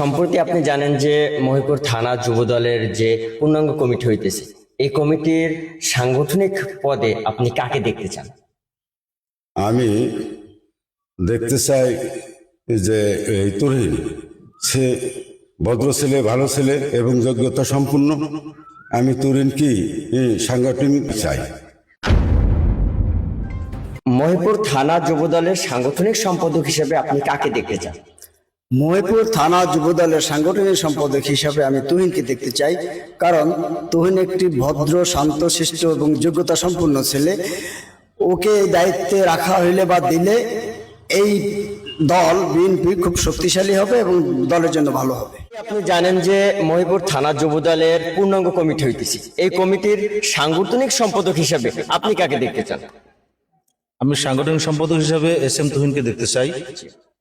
সম্প্রতি আপনি জানেন যে মহিপুর থানা যুবদলের যে পূর্ণাঙ্গ কমিটি হইতেছে এই কমিটির সাংগঠনিক পদে আপনি কাকে দেখতে চান? আমি দেখতে চাই যে এই তরহিন সে ভদ্র ছেলে ভালো ছেলে এবং যোগ্যতা সম্পূর্ণ। আমি তরুণ কি সাংগঠনিক চাই। মহিপুর থানা যুবদলের সাংগঠনিক সম্পাদক হিসেবে আপনি কাকে দেখতে চান? মহিপুর থানা যুবদলের সাংগঠনিক সম্পাদক হিসাবে আমি তুহিনকে দেখতে চাই কারণ তুহিন একটি ভদ্র শান্তশিষ্ট এবং যোগ্যতা সম্পন্ন ছেলে। ওকে দায়িত্বে রাখা হইলে বা দিলে এই দল বিএনপি খুব শক্তিশালী হবে এবং দলের জন্য ভালো হবে। আপনি জানেন যে মহিপুর থানা যুবদলের পূর্ণাঙ্গ কমিটি হইতেছে। এই কমিটির সাংগঠনিক সম্পাদক হিসাবে আপনি কাকে দেখতে চান? আমি সাংগঠনিক সম্পাদক হিসাবে এস এম তুহিনকে দেখতে চাই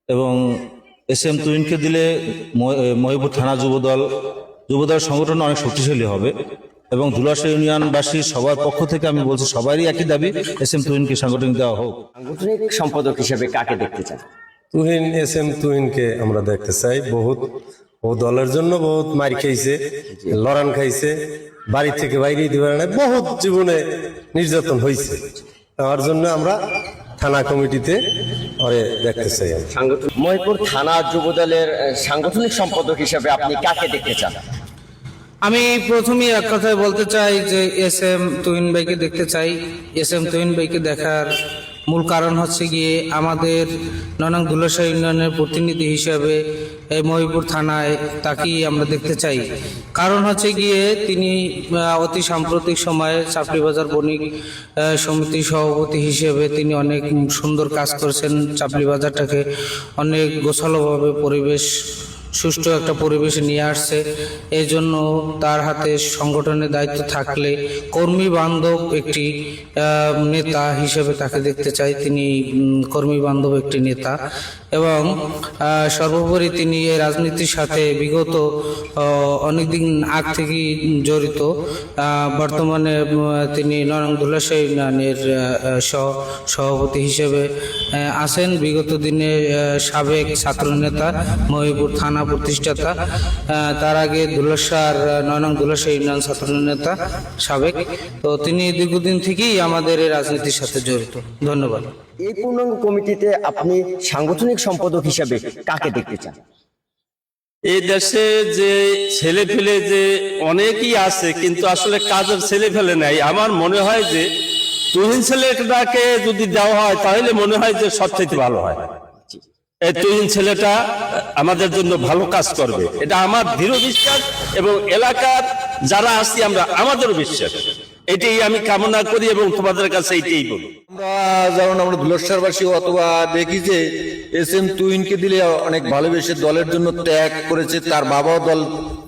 এবং এস এম তুহিনকে দিলে মহ- মহিপুর থানা যুবদল যুবদল সংগঠন অনেক শক্তিশালী হবে এবং ধুলাশা ইউনিয়নবাসী সবার পক্ষ থেকে আমি বলছি সবারই একই দাবি এস এম তুহিনকে সাংগঠনিক দেওয়া হোক। সাংগঠনিক সম্পাদক হিসেবে কাকে দেখতে চান? তুহিন এস এম তুহিনকে আমরা দেখতে চাই। বহুত ও দলের জন্য বহুত মার খাইছে লড়ান খাইছে বাড়ি থেকে বাইরে না বহুত জীবনে নির্যাতন হয়েছে তার জন্য আমরা থানা কমিটিতে ওরে দেখতে চাই মহিপুর থানা যুবদলের দলের সাংগঠনিক সম্পাদক হিসেবে আপনি কাকে দেখতে চান? আমি প্রথমে এক কথায় বলতে চাই যে এস এম তুহিন ভাইকে দেখতে চাই। এস এম তুহিন ভাইকে দেখার মূল কারণ হচ্ছে গিয়ে আমাদের ননাং ধুলসা ইউনিয়নের প্রতিনিধি হিসেবে এই মহিপুর থানায় তাকেই আমরা দেখতে চাই। কারণ হচ্ছে গিয়ে তিনি অতি সাম্প্রতিক সময়ে চাপড়িবাজার বণিক সমিতির সভাপতি হিসেবে তিনি অনেক সুন্দর কাজ করেছেন। চাপড়ি বাজারটাকে অনেক গোছালোভাবে পরিবেশ সুষ্ঠু একটা পরিবেশে নিয়ে আসছে। এই জন্য তার হাতে সংগঠনের দায়িত্ব থাকলে কর্মী বান্ধব একটি নেতা হিসেবে তাকে দেখতে চাই। তিনি কর্মী বান্ধব একটি নেতা। এবং সর্বোপরি তিনি এই রাজনীতির সাথে বিগত অনেকদিন আগ থেকেই জড়িত। বর্তমানে তিনি আহ, সহ সভাপতি হিসেবে আছেন। বিগত দিনে সাবেক ছাত্রনেতা মহিপুর থানা প্রতিষ্ঠাতা তার আগে দুলাসার নয়নং দুলাসা ইউনিয়ন ছাত্রনেতা সাবেক। তো তিনি দীর্ঘদিন থেকেই আমাদের এই রাজনীতির সাথে জড়িত। ধন্যবাদ। এই পূর্ণাঙ্গ কমিটিতে আপনি সাংগঠনিক সম্পাদক হিসাবে কাকে দেখতে চান? এই দেশে যে ছেলে ফেলে যে অনেকই আছে কিন্তু আসলে কাজের ছেলে ফেলে নাই। আমার মনে হয় যে তুহিন ছেলেটাকে যদি দেওয়া হয় তাহলে মনে হয় যে সব থেকে ভালো হয়। এই ছেলেটা আমাদের জন্য ভালো কাজ করবে। এটা আমার দৃঢ় বিশ্বাস এবং এলাকার যারা আছি আমরা, আমাদেরও বিশ্বাস। এটাই আমি কামনা করি এবং তোমাদের কাছে এইটাই বলি। আমরা যেমন আমরা ধুলস্বরবাসী অথবা দেখি যে এস এম তুইনকে দিলে অনেক ভালোবেসে দলের জন্য ত্যাগ করেছে, তার বাবাও দল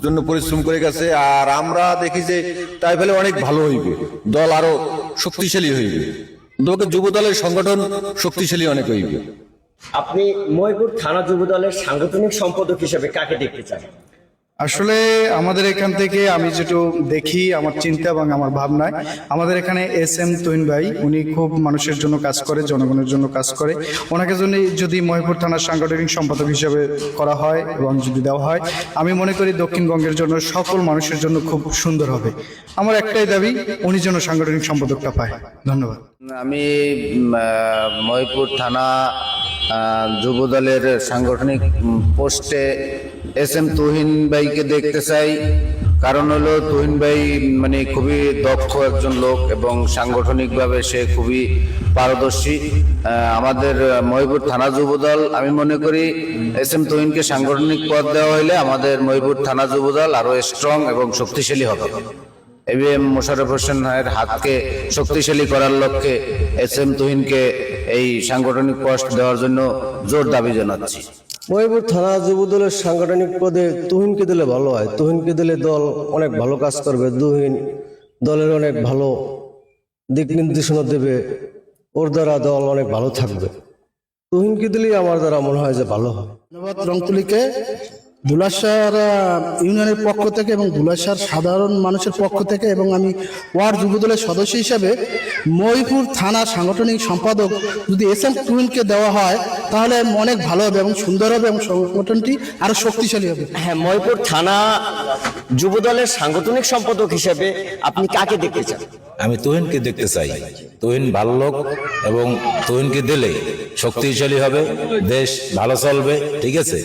জন্য পরিশ্রম করে গেছে, আর আমরা দেখি যে তাই ফলে অনেক ভালো হইবে। দল আরও শক্তিশালী হইবে। তোমাকে যুব দলের সংগঠন শক্তিশালী অনেক হইবে। আপনি মহিপুর থানা যুব দলের সাংগঠনিক সম্পাদক হিসেবে কাকে দেখতে চান? আসলে আমাদের এখান থেকে আমি যেটু দেখি আমার চিন্তা এবং আমার ভাবনায় আমাদের এখানে এস এম তুহিন ভাই, উনি খুব মানুষের জন্য কাজ করে, জনগণের জন্য কাজ করে। ওনাকে জন্য যদি মহিপুর থানার সাংগঠনিক সম্পাদক হিসেবে করা হয় এবং যদি দেওয়া হয়, আমি মনে করি দক্ষিণবঙ্গের জন্য সকল মানুষের জন্য খুব সুন্দর হবে। আমার একটাই দাবি, উনি যেন সাংগঠনিক সম্পাদকটা পায়। ধন্যবাদ। আমি মহিপুর থানা যুবদলের সাংগঠনিক পোস্টে এস এম তুহিন ভাইকে দেখতে চাই। কারণ হলো তুহিন ভাই মানে খুবই দক্ষ একজন লোক এবং সাংগঠনিকভাবে সে খুবই পারদর্শী। আমাদের মহিপুর থানা যুবদল আমি মনে করি এস এম তুহিনকে সাংগঠনিক পদ দেওয়া হলে আমাদের মহিপুর থানা যুবদল আরও স্ট্রং এবং শক্তিশালী হবে। এবিএম মোশাররফ হোসেনের হাতকে শক্তিশালী করার লক্ষ্যে এস এম তুহিনকে এই সাংগঠনিক পোস্ট দেওয়ার জন্য জোর দাবি জানাচ্ছি। মহিপুর থানা যুবদলের সাংগঠনিক পদে তুহিনকে দিলে ভালো হয়। তুহিনকে দিলে দল অনেক ভালো কাজ করবে। তুহিন দলের অনেক ভালো দিক নির্দেশনা দেবে। ওর দ্বারা দল অনেক ভালো থাকবে। তুহিনকে দিলেই আমার দ্বারা মনে হয় যে ভালো হয়। ধন্যবাদ রংতুলিকে। দুলাসার ইউনিয়নের পক্ষ থেকে এবং দুলাসার সাধারণ মানুষের পক্ষ থেকে এবং আমি ওয়ার্ড যুবদলের সদস্য হিসাবে মহিপুর থানা সাংগঠনিক সম্পাদক যদি এস এম তুহিনকে দেওয়া হয় তাহলে অনেক ভালো হবে এবং সুন্দর হবে এবং সংগঠনটি আরও শক্তিশালী হবে। হ্যাঁ মহিপুর থানা যুবদলের সাংগঠনিক সম্পাদক হিসেবে আপনি কাকে দেখতে চান? আমি তোহিনকে দেখতে চাই। তোহিন ভালো লোক এবং তোহিনকে দিলে শক্তিশালী হবে দেশ ভালো চলবে ঠিক আছে?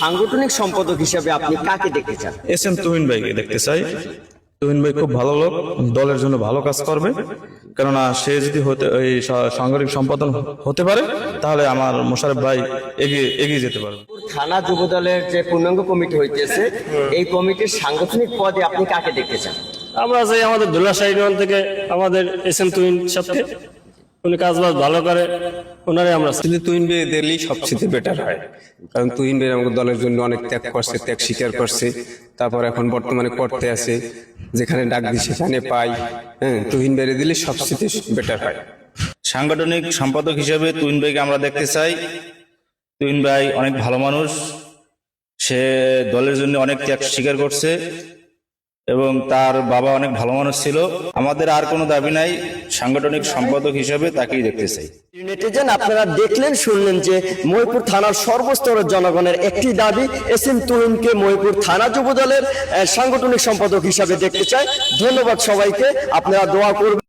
সাংগঠনিক সম্পাদক হিসেবে আপনি কাকে দেখতে চান এস এম তুহিন ভাইকে দেখতে চাই। তুহিন ভাই খুব ভালো লোক দলের জন্য ভালো কাজ করবে। কেননা সে যদি হতে এই সাংগঠনিক সম্পাদন হতে পারে তাহলে আমার মোশারফ ভাই এগিয়ে এগিয়ে যেতে পারবে। থানা যুব দলের যে পূর্ণাঙ্গ কমিটি হইতেছে এই কমিটির সাংগঠনিক পদে আপনি কাকে দেখতে চান আমরা চাই আমাদের দুলাশা ইউনিয়ন থেকে আমাদের এস এম তুহিন সাথে উনি কাজ বাজ ভালো করে ওনারে আমরা কিন্তু তুহিন বে দিলেই সবচেয়ে বেটার হয়। কারণ তুহিন বে আমাদের দলের জন্য অনেক ত্যাগ করছে ত্যাগ স্বীকার করছে। তারপর এখন বর্তমানে করতে আছে যেখানে ডাক দিই সেখানে পাই। হ্যাঁ তুহিন বেড়ে দিলে সবচেয়ে বেটার হয়। সাংগঠনিক সম্পাদক হিসেবে তুহিন ভাইকে আমরা দেখতে চাই। তুহিন ভাই অনেক ভালো মানুষ। সে দলের জন্য অনেক ত্যাগ স্বীকার করছে। এবং তার বাবা অনেক ভালো মানুষ ছিল। আমাদের আর কোনো দাবি নাই, সাংগঠনিক সম্পাদক হিসেবে তাকেই দেখতে চাই। নেটিজেন, আপনারা দেখলেন, শুনলেন যে মহিপুর থানার সর্বস্তরের জনগণের একটি দাবি এস এম তরুণকে মহিপুর থানা যুবদলের দলের সাংগঠনিক সম্পাদক হিসাবে দেখতে চাই। ধন্যবাদ সবাইকে, আপনারা দোয়া করবেন।